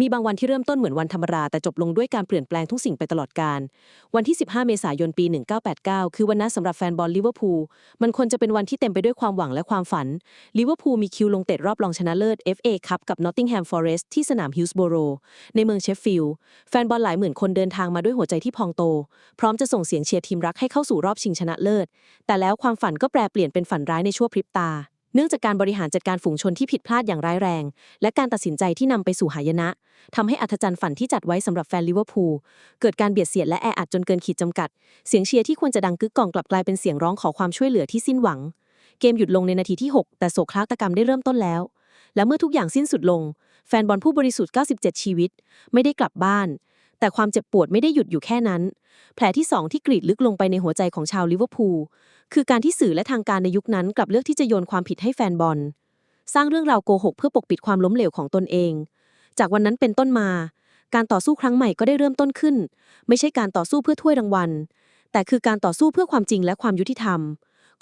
มีบางวันที่เริ่มต้นเหมือนวันธรรมดาแต่จบลงด้วยการเปลี่ยนแปลงทุกสิ่งไปตลอดกาลวันที่ 15 เมษายนปี 1989 คือวันนั้นสำหรับแฟนบอลลิเวอร์พูลมันควรจะเป็นวันที่เต็มไปด้วยความหวังและความฝันลิเวอร์พูลมีคิวลงเตะรอบรองชนะเลิศ FA คัพกับ Nottingham Forest ที่สนามฮิลส์โบโรในเมืองเชฟฟิลด์แฟนบอลหลายหมื่นคนเดินทางมาด้วยหัวใจที่พองโต พร้อมจะส่งเสียงเชียร์ทีมรักให้เข้าสู่รอบชิงชนะเลิศ แต่แล้วความฝันก็แปรเปลี่ยนเป็นฝันร้ายในชั่วพริบตา เนื่องจากการบริหารจัดการฝูงชนที่ผิดพลาดอย่างร้ายแรง และการตัดสินใจที่นำไปสู่หายนะทำให้อัธจันทร์ฝันที่จัดไว้สำหรับแฟนลิเวอร์พูลเกิดการเบียดเสียดและแออัดจนเกินขีดจำกัด เสียงเชียร์ที่ควรจะดังกึกก้องกลับกลายเป็นเสียงร้องขอความช่วยเหลือที่สิ้นหวัง เกมหยุดลงในนาทีที่ 6 แต่โศกนาฏกรรมได้เริ่มต้นแล้ว และเมื่อทุกอย่างสิ้นสุดลง แฟนบอลผู้บริสุทธิ์ 97 ชีวิต ไม่ได้กลับบ้าน แต่ความเจ็บปวดไม่ได้หยุดอยู่แค่นั้น แผลที่สองที่กรีดลึกลงไปในหัวใจของชาวลิเวอร์พูลคือการที่สื่อและทางการในยุคนั้นกลับเลือกที่จะโยนความผิดให้แฟนบอล สร้างเรื่องราวโกหกเพื่อปกปิดความล้มเหลวของตนเอง จากวันนั้นเป็นต้นมา การต่อสู้ครั้งใหม่ก็ได้เริ่มต้นขึ้น ไม่ใช่การต่อสู้เพื่อถ้วยรางวัล แต่คือการต่อสู้เพื่อความจริงและความยุติธรรม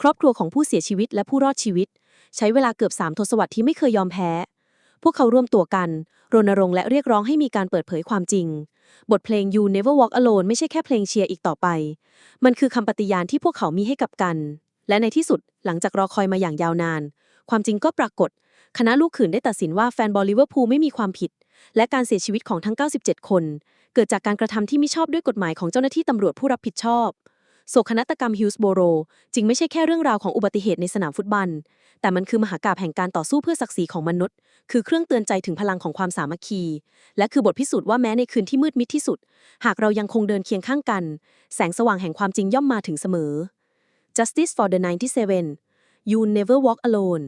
ครอบครัวของผู้เสียชีวิตและผู้รอดชีวิต ใช้เวลาเกือบสามทศวรรษที่ไม่เคยยอมแพ้ พวกเขาร่วมตัวกัน รณรงค์และเรียกร้องให้มีการเปิดเผยความจริง บทเพลง You Never Walk Alone ไม่ใช่แค่เพลงเชียร์อีกต่อไป มันคือคำปฏิญาณที่พวกเขามีให้กับกัน และในที่สุดหลังจากรอคอยมาอย่างยาวนาน ความจริงก็ปรากฏ คณะลูกขืนได้ตัดสินว่าแฟนบอลลิเวอร์พูลไม่มีความผิด และการเสียชีวิตของทั้ง 97 คน เกิดจากการกระทำที่ไม่ชอบด้วยกฎหมายของเจ้าหน้าที่ตำรวจผู้รับผิดชอบ โศกนาฏกรรมฮิลส์โบโรจึงไม่ใช่แค่เรื่องราวของอุบัติเหตุในสนามฟุตบอล แต่มันคือมหากาพย์แห่งการต่อสู้เพื่อศักดิ์ศรีของมนุษย์ คือเครื่องเตือนใจถึงพลังของความสามัคคี และคือบทพิสูจน์ว่าแม้ในคืนที่มืดมิดที่สุด หากเรายังคงเดินเคียงข้างกัน แสงสว่างแห่งความจริงย่อมมาถึงเสมอ Justice for the 97 You never walk alone